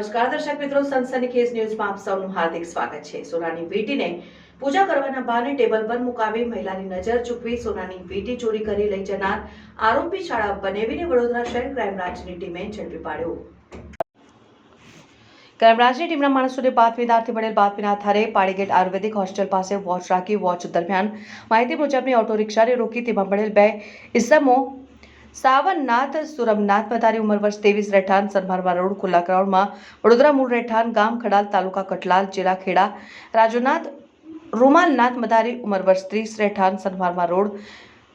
નમસ્કાર, દર્શક મિત્રો, સનસની ન્યૂઝમાં આપ સૌનું હાર્દિક સ્વાગત છે. સોનાની વીટીને પૂજા કરવાના બહાને ટેબલ પર મુકાવી મહિલાની નજર ચૂકવી સોનાની વીટી ચોરી કરી લઈ જનાર આરોપી શાળા બનેવીને વડોદરા શહેર ક્રાઇમ બ્રાન્ચની ટીમે ઝડપી પાડ્યો. ક્રાઇમ બ્રાન્ચની ટીમના માણસોને બાતમીદારથી મળેલ બાતમીના આધારે પાડીગેટ આયુર્વેદિક હોસ્ટેલ પાસે વોચ રાખી વોચ દરમિયાન માહિતી મુજબની ઓટો રિક્ષાને રોકી તેમાં મળેલ બે ઇસમો સાવનનાથ સુરમનાથ પધારી ઉંમર વર્ષ ત્રેવીસ રહેઠાણ સનમારવા રોડ, ખુલ્લા ગ્રાઉન્ડમાં વડોદરા મૂળ રહેઠાણ, ગામ ખડાલ, તાલુકા કટલાલ, જિલ્લા ખેડા. રાજુનાથ, રૂમાલનાથ મધારી ઉંમર વર્ષ ત્રીસ રહેઠાણ સનમારવા રોડ,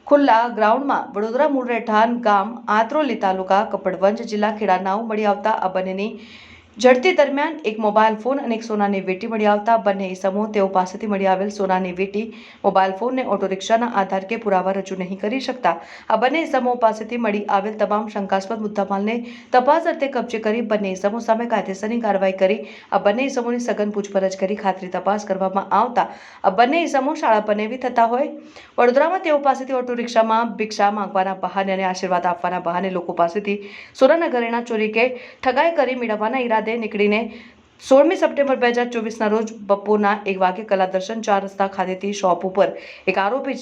ખુલ્લા ગ્રાઉન્ડમાં વડોદરા મૂળ રહેઠાણ, ગામ, આત્રોલી તાલુકા, કપડવંજ, જિલ્લા ખેડા. નાવ મળી આવતા આ બંનેની ઝડપી દરમિયાન એક મોબાઈલ ફોન અને એક સોનાની વેટી મળી આવતા બંને ઇસમો તેઓ પાસેથી મળી આવેલ સોનાની વેટી, મોબાઈલ ફોનને ઓટો રિક્ષાના આધાર કે પુરાવા રજૂ નહીં કરી શકતા. આ બંને ઇસમો પાસેથી મળી આવેલ તમામ શંકાસ્પદ મુદ્દામાલને તપાસ અર્થે કબજે કરી બંને સમૂહ સામે કાયદેસરની કાર્યવાહી કરી, આ બંને સમૂહની સઘન પૂછપરછ કરી ખાતરી તપાસ કરવામાં આવતા. આ બંને ઇસમો શાળા બનેવી થતા હોય. વડોદરામાં તેઓ પાસેથી ઓટો રિક્ષામાં ભિક્ષા માંગવાના બહાને અને આશીર્વાદ આપવાના બહાને લોકો પાસેથી સોનાના ઘરેણા ચોરી કે ઠગાઈ કરી મેળવવાના ઈરાદે નીકળીને સોળમી સપ્ટેમ્બર બે હજાર ચોવીસના રોજ બપોરના એક વાગે કલા દર્શન ચાર રસ્તા ખાતેથી શોપ ઉપર એક આરોપી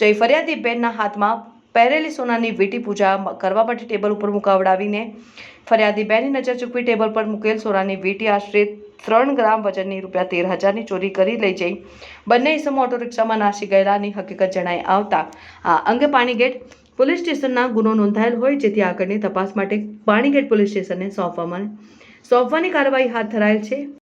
જઈ ફરિયાદી બેનના હાથમાં પહેરેલી સોનાની વીટી પૂજા કરવા માટે ટેબલ ઉપર મુકાવડાવીને ફરિયાદી બેનની નજર ચૂકવી ટેબલ પર મૂકેલ સોનાની વીટી આશરે ત્રણ ગ્રામ વજનની રૂપિયા તેર હજારની ચોરી કરી લઈ જઈ. બંને ઇસમો ઓટો રિક્ષામાં નાસી ગયેલાની હકીકત જણાઈ આવતા આ અંગે પાણીગેટ પોલીસ સ્ટેશનના ગુનો નોંધાયેલ હોય, જેથી આગળની તપાસ માટે પાણીગેટ પોલીસ સ્ટેશનને સોંપવામાં સોંપવાની કાર્યવાહી હાથ ધરાયેલ છે.